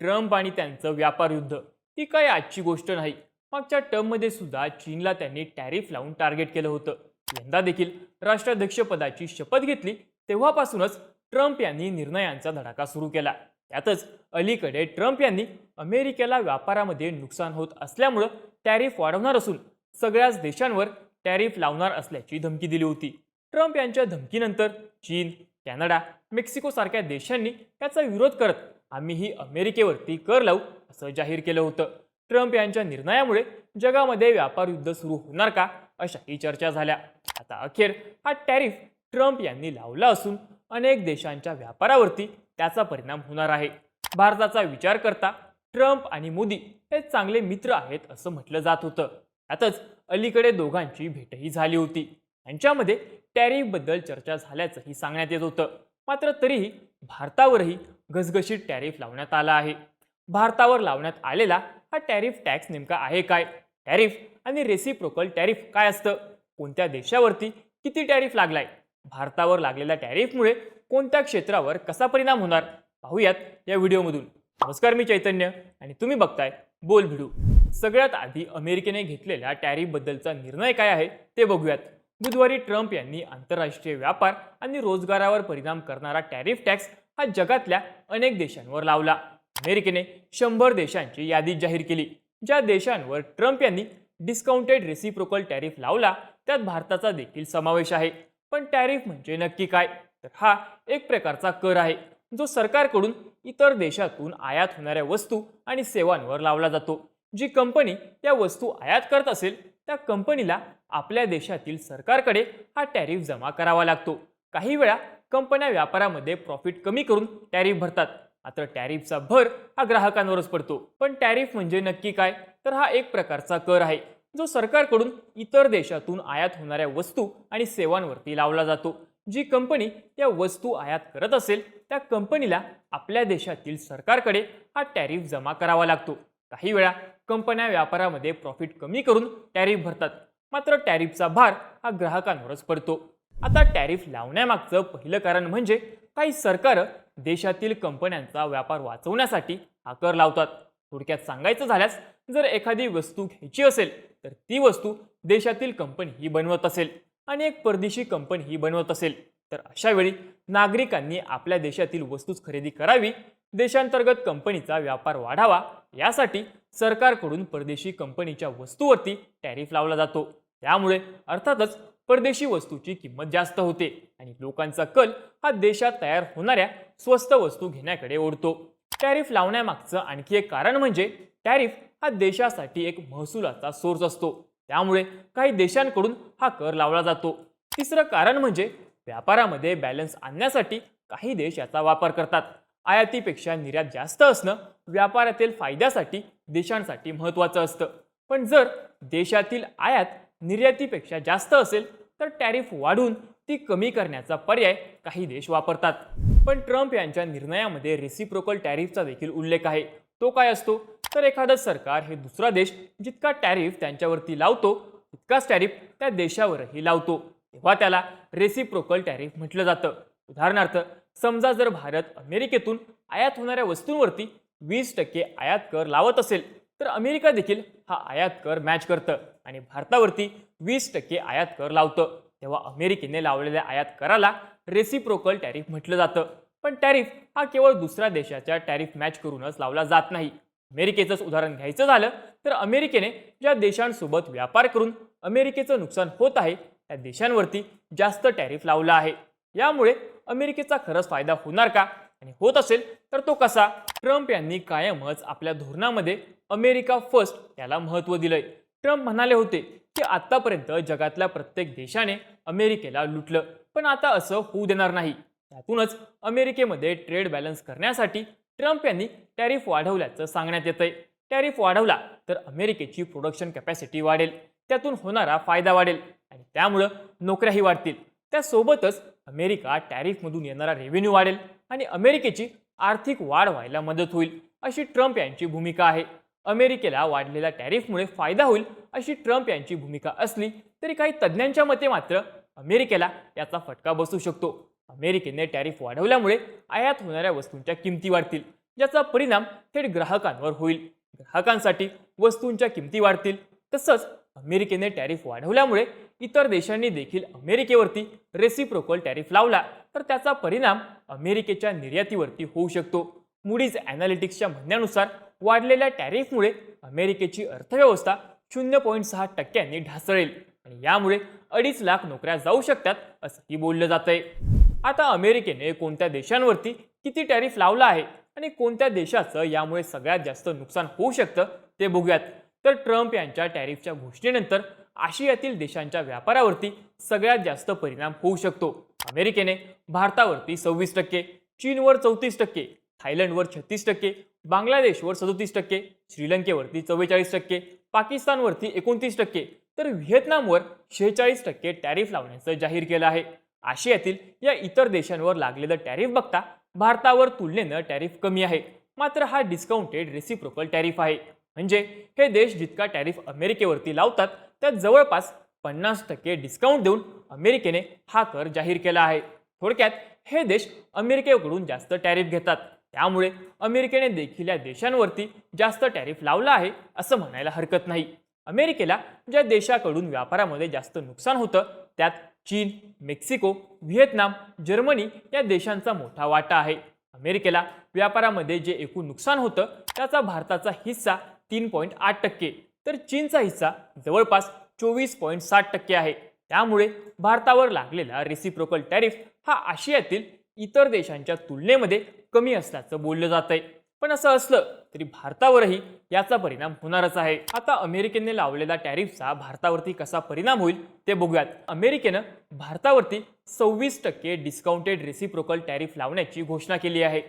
Trump आणि त्यांचं व्यापार युद्ध. ही काही आजची गोष्ट नाही. मागच्या टर्ममध्ये सुद्धा चीनला त्यांनी टॅरिफ लावून टार्गेट केलं होतं. यंदा देखील राष्ट्राध्यक्षपदाची शपथ घेतली तेव्हापासूनच ट्रम्प यांनी निर्णयांचा धडाका सुरू केला. त्यातच अलीकडे ट्रम्प यांनी अमेरिकेला व्यापारामध्ये नुकसान होत असल्यामुळं टॅरिफ वाढवणार असून सगळ्याच देशांवर टॅरिफ लावणार असल्याची धमकी दिली होती. ट्रम्प यांच्या धमकीनंतर चीन कॅनडा मेक्सिको सारख्या देशांनी त्याचा विरोध करत आम्हीही अमेरिकेवरती कर लावू असं जाहीर केलं होतं. ट्रम्प यांच्या निर्णयामुळे जगामध्ये व्यापार युद्ध सुरू होणार का अशाही चर्चा झाल्या. आता अखेर हा टॅरिफ ट्रम्प यांनी लावला असून अनेक देशांच्या व्यापारावरती त्याचा परिणाम होणार आहे. भारताचा विचार करता ट्रम्प आणि मोदी हे चांगले मित्र आहेत असं म्हटलं जात होतं. त्यातच अलीकडे दोघांची भेटही झाली होती. यांच्यामध्ये टॅरिफबद्दल चर्चा झाल्याचंही सांगण्यात येत होतं. मात्र तरीही भारतावरही घसघशीत टॅरिफ लावण्यात आला आहे. भारतावर लावण्यात आलेला हा टॅरिफ टॅक्स नेमका आहे काय? टॅरिफ आणि रेसिप्रोकल टॅरिफ काय असतं? कोणत्या देशावरती किती टॅरिफ लागलाय? भारतावर लागलेल्या टॅरिफमुळे कोणत्या क्षेत्रावर कसा परिणाम होणार? पाहूयात या व्हिडिओमधून. नमस्कार मी चैतन्य आणि तुम्ही बघताय बोल भिडू सगळ्यात आधी अमेरिकेने घेतलेल्या टॅरिफबद्दलचा निर्णय काय आहे ते बघूयात. बुधवारी ट्रम्प यांनी आंतरराष्ट्रीय व्यापार आणि रोजगारावर परिणाम करणारा टॅरिफ टॅक्स हा जगातल्या अनेक देशांवर लावला. अमेरिकेने शंभर देशांची यादी जाहीर केली. ज्या देशांवर ट्रम्प यांनी डिस्काउंटेड रेसिप्रोकल टॅरिफ लावला त्यात भारताचा देखील समावेश आहे. पण टॅरिफ म्हणजे नक्की काय? तर हा एक प्रकारचा कर आहे जो सरकारकडून इतर देशातून आयात होणाऱ्या वस्तू आणि सेवांवर लावला जातो. जी कंपनी त्या वस्तू आयात करत असेल त्या कंपनीला आपल्या देशातील सरकारकडे हा टॅरिफ जमा करावा लागतो. काही वेळा कंपन्या व्यापारामध्ये प्रॉफिट कमी करून टॅरिफ भरतात. मात्र टॅरिफचा भर हा ग्राहकांवरच पडतो. पण टॅरिफ म्हणजे नक्की काय? तर हा एक प्रकारचा कर आहे जो सरकारकडून इतर देशातून आयात होणाऱ्या वस्तू आणि सेवांवरती लावला जातो. जी कंपनी त्या वस्तू आयात करत असेल त्या कंपनीला आपल्या देशातील सरकारकडे हा टॅरिफ जमा करावा लागतो. काही वेळा कंपन्या व्यापारामध्ये प्रॉफिट कमी करून टॅरिफ भरतात. मात्र टॅरिफचा भार हा ग्राहकांवरच पडतो. आता टॅरिफ लावण्यामागचं पहिलं कारण म्हणजे काही सरकार देशातील कंपन्यांचा व्यापार वाचवण्यासाठी हा कर लावतात. थोडक्यात सांगायचं झाल्यास जर एखादी वस्तू घ्यायची असेल तर ती वस्तू देशातील कंपनी ही बनवत असेल आणि एक परदेशी कंपनी ही बनवत असेल. तर अशा वेळी नागरिकांनी आपल्या देशातील वस्तूच खरेदी करावी देशांतर्गत कंपनीचा व्यापार वाढावा यासाठी सरकारकडून परदेशी कंपनीच्या वस्तूवरती टॅरिफ लावला जातो. त्यामुळे अर्थातच परदेशी वस्तूची किंमत जास्त होते आणि लोकांचा कल हा देशात तयार होणाऱ्या स्वस्त वस्तू घेण्याकडे ओढतो. टॅरिफ लावण्यामागचं आणखी एक कारण म्हणजे टॅरिफ हा देशासाठी एक महसुलाचा सोर्स असतो. त्यामुळे काही देशांकडून हा कर लावला जातो. तिसरं कारण म्हणजे व्यापारामध्ये बॅलन्स आणण्यासाठी काही देश याचा वापर करतात. आयातीपेक्षा निर्यात जास्त असणं व्यापारातील फायद्यासाठी देशांसाठी महत्त्वाचं असतं. पण जर देशातील आयात निर्यातीपेक्षा जास्त असेल तर टॅरिफ वाढून ती कमी करण्याचा पर्याय काही देश वापरतात. पण ट्रम्प यांच्या निर्णयामध्ये रेसिप्रोकल टॅरिफचा देखील उल्लेख आहे. तो काय असतो? तर एखादं सरकार हे दुसरा देश जितका टॅरिफ त्यांच्यावरती लावतो तितकाच टॅरिफ त्या देशावरही लावतो. तेव्हा त्याला रेसिप्रोकल टॅरिफ म्हटलं जातं. उदाहरणार्थ समजा जर भारत अमेरिकेतून आयात होणाऱ्या वस्तूंवरती वीस टक्के आयात कर लावत असेल तर अमेरिका देखील हा आयात कर मॅच करतं आणि भारतावरती वीस टक्के आयात कर लावतं. तेव्हा अमेरिकेने लावलेल्या आयात कराला रेसिप्रोकल टॅरिफ म्हटलं जातं. पण टॅरिफ हा केवळ दुसऱ्या देशाच्या टॅरिफ मॅच करूनच लावला जात नाही. अमेरिकेचंच उदाहरण घ्यायचं झालं तर अमेरिकेने ज्या देशांसोबत व्यापार करून अमेरिकेचं नुकसान होत आहे त्या देशांवरती जास्त टॅरिफ लावला आहे. यामुळे अमेरिकेचा खरंच फायदा होणार का? आणि होत असेल तर तो कसा? ट्रम्प यांनी कायमच आपल्या धोरणामध्ये अमेरिका फर्स्ट याला महत्त्व दिलंय. ट्रम्प म्हणाले होते की आतापर्यंत जगातल्या प्रत्येक देशाने अमेरिकेला लुटलं पण आता असं होऊ देणार नाही. त्यातूनच अमेरिकेमध्ये ट्रेड बॅलन्स करण्यासाठी ट्रम्प यांनी टॅरिफ वाढवल्याचं सांगण्यात येतंय. टॅरिफ वाढवला तर अमेरिकेची प्रोडक्शन कॅपॅसिटी वाढेल. त्यातून होणारा फायदा वाढेल आणि त्यामुळं नोकऱ्याही वाढतील. त्यासोबतच अमेरिका टॅरिफमधून येणारा रेव्हेन्यू वाढेल आणि अमेरिकेची आर्थिक वाढ व्हायला मदत होईल अशी ट्रम्प यांची भूमिका आहे. अमेरिकेला वाढलेल्या टॅरिफमुळे फायदा होईल अशी ट्रम्प यांची भूमिका असली तरी काही तज्ज्ञांच्या मते मात्र अमेरिकेला याचा फटका बसू शकतो. अमेरिकेने टॅरिफ वाढवल्यामुळे आयात होणाऱ्या वस्तूंच्या किमती वाढतील ज्याचा परिणाम थेट ग्राहकांवर होईल. ग्राहकांसाठी वस्तूंच्या किमती वाढतील तसंच अमेरिकेने टॅरिफ वाढवल्यामुळे इतर देशांनी देखील अमेरिकेवरती रेसिप्रोकल टॅरिफ लावला. तर त्याचा परिणाम अमेरिकेच्या निर्यातीवरती होऊ शकतो. मुडीज अॅनालिटिक्सच्या म्हणण्यानुसार वाढलेल्या टॅरिफमुळे अमेरिकेची अर्थव्यवस्था शून्य पॉईंट सहा टक्क्यांनी ढासळेल आणि यामुळे अडीच लाख नोकऱ्या जाऊ शकतात असंही बोललं जातंय. आता अमेरिकेने कोणत्या देशांवरती किती टॅरिफ लावला आहे आणि कोणत्या देशाचं यामुळे सगळ्यात जास्त नुकसान होऊ शकतं ते बघूयात. तर ट्रम्प यांच्या टॅरिफच्या घोषणेनंतर आशियातील देशांच्या व्यापारावरती सगळ्यात जास्त परिणाम होऊ शकतो. अमेरिकेने भारतावरती सव्वीस टक्के चीनवर चौतीस टक्के थायलंडवर छत्तीस टक्के बांगलादेशवर सदोतीस टक्के श्रीलंकेवरती चव्वेचाळीस टक्के पाकिस्तानवरती एकोणतीस टक्के तर व्हिएतनामवर शेहेचाळीस टक्के टॅरिफ लावण्याचं जाहीर केलं आहे. आशियातील या इतर देशांवर लागलेलं टॅरिफ बघता भारतावर तुलनेनं टॅरिफ कमी आहे. मात्र हा डिस्काउंटेड रेसिप्रोकल टॅरिफ आहे. म्हणजे हे देश जितका टॅरिफ अमेरिकेवरती लावतात त्यात जवळपास पन्नास टक्के डिस्काउंट देऊन अमेरिकेने हा कर जाहीर केला आहे. थोडक्यात हे देश अमेरिकेकडून जास्त टॅरिफ घेतात. त्यामुळे अमेरिकेने देखील या देशांवरती जास्त टॅरिफ लावला आहे असं म्हणायला हरकत नाही. अमेरिकेला ज्या देशाकडून व्यापारामध्ये जास्त नुकसान होतं त्यात चीन मेक्सिको व्हिएतनाम जर्मनी या देशांचा मोठा वाटा आहे. अमेरिकेला व्यापारामध्ये जे एकूण नुकसान होतं त्याचा भारताचा हिस्सा तीन पॉईंट आठ टक्के. तर चीनचा हिस्सा जवळपास चोवीस पॉईंट साठ टक्के आहे. त्यामुळे भारतावर लागलेला रेसिप्रोकल टॅरिफ हा आशियातील इतर देशांच्या तुलनेमध्ये कमी असल्याचं बोललं जात आहे पण असं असलं तरी भारतावरही याचा परिणाम होणारच आहे. आता अमेरिकेने लावलेला टॅरिफचा भारतावरती कसा परिणाम होईल ते बघूयात. अमेरिकेनं भारतावरती सव्वीस टक्के डिस्काउंटेड रेसिप्रोकल टॅरिफ लावण्याची घोषणा केली आहे.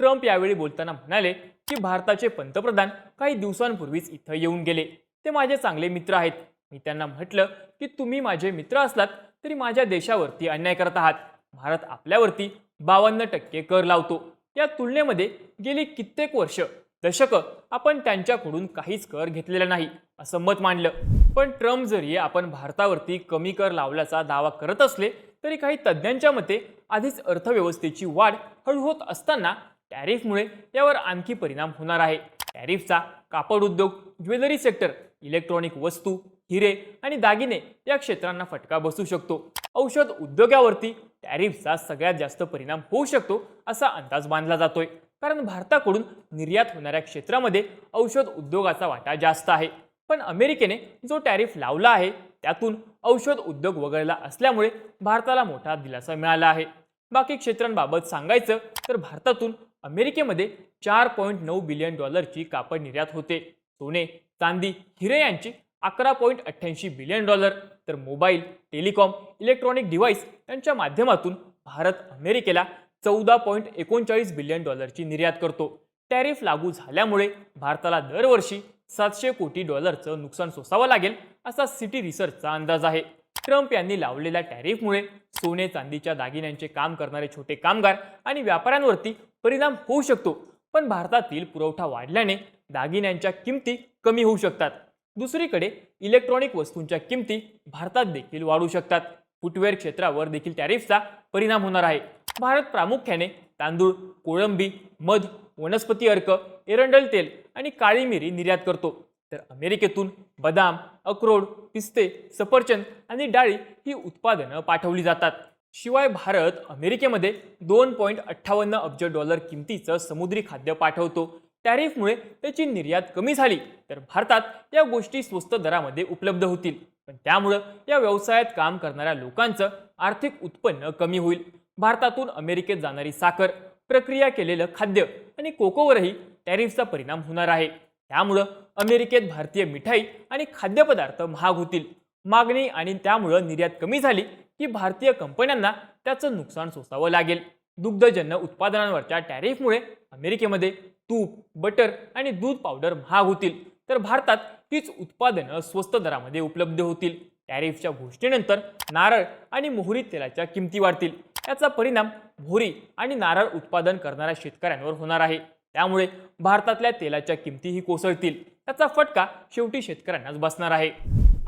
ट्रम्प यावेळी बोलताना म्हणाले की भारताचे पंतप्रधान काही दिवसांपूर्वीच इथं येऊन गेले. ते माझे चांगले मित्र आहेत. मी त्यांना म्हटलं की तुम्ही माझे मित्र असलात तरी माझ्या देशावरती अन्याय करत आहात. भारत आपल्यावरती बावन्न टक्के कर लावतो. या तुलनेमध्ये गेली कित्येक वर्ष दशकं आपण त्यांच्याकडून काहीच कर घेतलेला नाही असं मत मांडलं. पण ट्रम्प जरी आपण भारतावरती कमी कर लावल्याचा दावा करत असले तरी काही तज्ज्ञांच्या मते आधीच अर्थव्यवस्थेची वाढ हळू होत असताना टॅरिफमुळे यावर आणखी परिणाम होणार आहे. टॅरिफचा कापड उद्योग ज्वेलरी सेक्टर इलेक्ट्रॉनिक वस्तू हिरे आणि दागिने या क्षेत्रांना फटका बसू शकतो. औषध उद्योगावरती टॅरिफचा सगळ्यात जास्त परिणाम होऊ शकतो असा अंदाज बांधला जातोय. कारण भारताकडून निर्यात होणाऱ्या क्षेत्रामध्ये औषध उद्योगाचा वाटा जास्त आहे. पण अमेरिकेने जो टॅरिफ लावला आहे त्यातून औषध उद्योग वगळला असल्यामुळे भारताला मोठा दिलासा मिळाला आहे. बाकी क्षेत्रांबाबत सांगायचं तर भारतातून अमेरिकेमध्ये चार पॉईंट नऊ बिलियन डॉलरची कापड निर्यात होते. सोने चांदी हिरे यांची अकरा पॉईंट अठ्ठ्याऐंशी बिलियन डॉलर. तर मोबाईल टेलिकॉम इलेक्ट्रॉनिक डिव्हाइस यांच्या माध्यमातून भारत अमेरिकेला चौदा पॉईंट एकोणचाळीस बिलियन डॉलरची निर्यात करतो. टॅरिफ लागू झाल्यामुळे भारताला दरवर्षी सातशे कोटी डॉलरचं नुकसान सोसावं लागेल असा सिटी रिसर्चचा अंदाज आहे. ट्रम्प यांनी लावलेल्या टॅरिफमुळे सोने चांदीच्या दागिन्यांचे काम करणारे छोटे कामगार आणि व्यापाऱ्यांवरती परिणाम होऊ शकतो. पण भारतातील पुरवठा वाढल्याने दागिन्यांच्या किमती कमी होऊ शकतात. दुसरीकडे इलेक्ट्रॉनिक वस्तूंच्या किमती भारतात देखील वाढू शकतात. फुटवेअर क्षेत्रावर देखील टॅरिफचा परिणाम होणार आहे. भारत प्रामुख्याने तांदूळ कोळंबी मध वनस्पती अर्क एरंडल तेल आणि काळी मिरी निर्यात करतो. तर अमेरिकेतून बदाम अक्रोड पिस्ते सफरचंद आणि डाळी ही उत्पादनं पाठवली जातात. शिवाय भारत अमेरिकेमध्ये दोन पॉईंट अठ्ठावन्न अब्ज डॉलर किमतीचं समुद्री खाद्य पाठवतो. टॅरिफमुळे त्याची निर्यात कमी झाली तर भारतात या गोष्टी स्वस्त दरामध्ये उपलब्ध होतील. पण त्यामुळं या व्यवसायात काम करणाऱ्या लोकांचं आर्थिक उत्पन्न कमी होईल. भारतातून अमेरिकेत जाणारी साखर प्रक्रिया केलेलं खाद्य आणि कोकोवरही टॅरिफचा परिणाम होणार आहे. त्यामुळं अमेरिकेत भारतीय मिठाई आणि खाद्यपदार्थ महाग होतील. मागणी आणि त्यामुळं निर्यात कमी झाली की भारतीय कंपन्यांना त्याचं नुकसान सोसावं लागेल. दुग्धजन्य उत्पादनांवरच्या टॅरिफमुळे अमेरिकेमध्ये तूप बटर आणि दूध पावडर महाग होतील. तर भारतात हीच उत्पादनं स्वस्त दरामध्ये उपलब्ध होतील. टॅरिफच्या घोषणेनंतर नारळ आणि मोहरी तेलाच्या किमती वाढतील. याचा परिणाम मोहरी आणि नारळ उत्पादन करणाऱ्या शेतकऱ्यांवर होणार आहे. त्यामुळे भारतातल्या तेलाच्या किमतीही कोसळतील. त्याचा फटका शेवटी शेतकऱ्यांनाच बसणार आहे.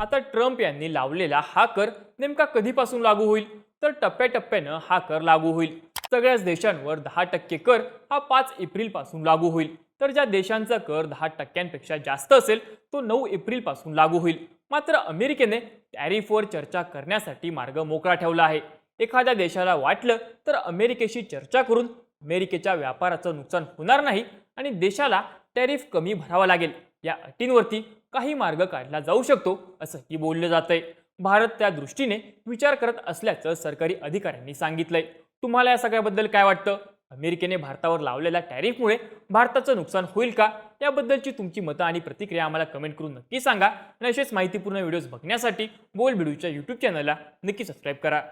आता ट्रम्प यांनी लावलेला हा कर नेमका कधीपासून लागू होईल? तर टप्प्याटप्प्यानं हा कर लागू होईल. सगळ्याच देशांवर दहा टक्के कर हा पाच एप्रिलपासून लागू होईल. तर ज्या देशांचा कर दहा टक्क्यांपेक्षा जास्त असेल तो नऊ एप्रिलपासून लागू होईल. मात्र अमेरिकेने टॅरिफवर चर्चा करण्यासाठी मार्ग मोकळा ठेवला आहे. एखाद्या देशाला वाटलं तर अमेरिकेशी चर्चा करून अमेरिकेच्या व्यापाराचं नुकसान होणार नाही आणि देशाला टॅरिफ कमी भरावा लागेल. या अटींवरती काही मार्ग काढला जाऊ शकतो असंही बोललं जातंय. भारत त्या दृष्टीने विचार करत असल्याचं सरकारी अधिकाऱ्यांनी सांगितलंय. तुम्हाला या सगळ्याबद्दल काय वाटतं? अमेरिकेने भारतावर लावलेल्या टॅरिफमुळे भारताचं नुकसान होईल का? त्याबद्दलची तुमची मतं आणि प्रतिक्रिया आम्हाला कमेंट करून नक्की सांगा. आणि असेच माहितीपूर्ण व्हिडिओज बघण्यासाठी बोल बिडूच्या यूट्यूब चॅनलला नक्की सबस्क्राईब करा.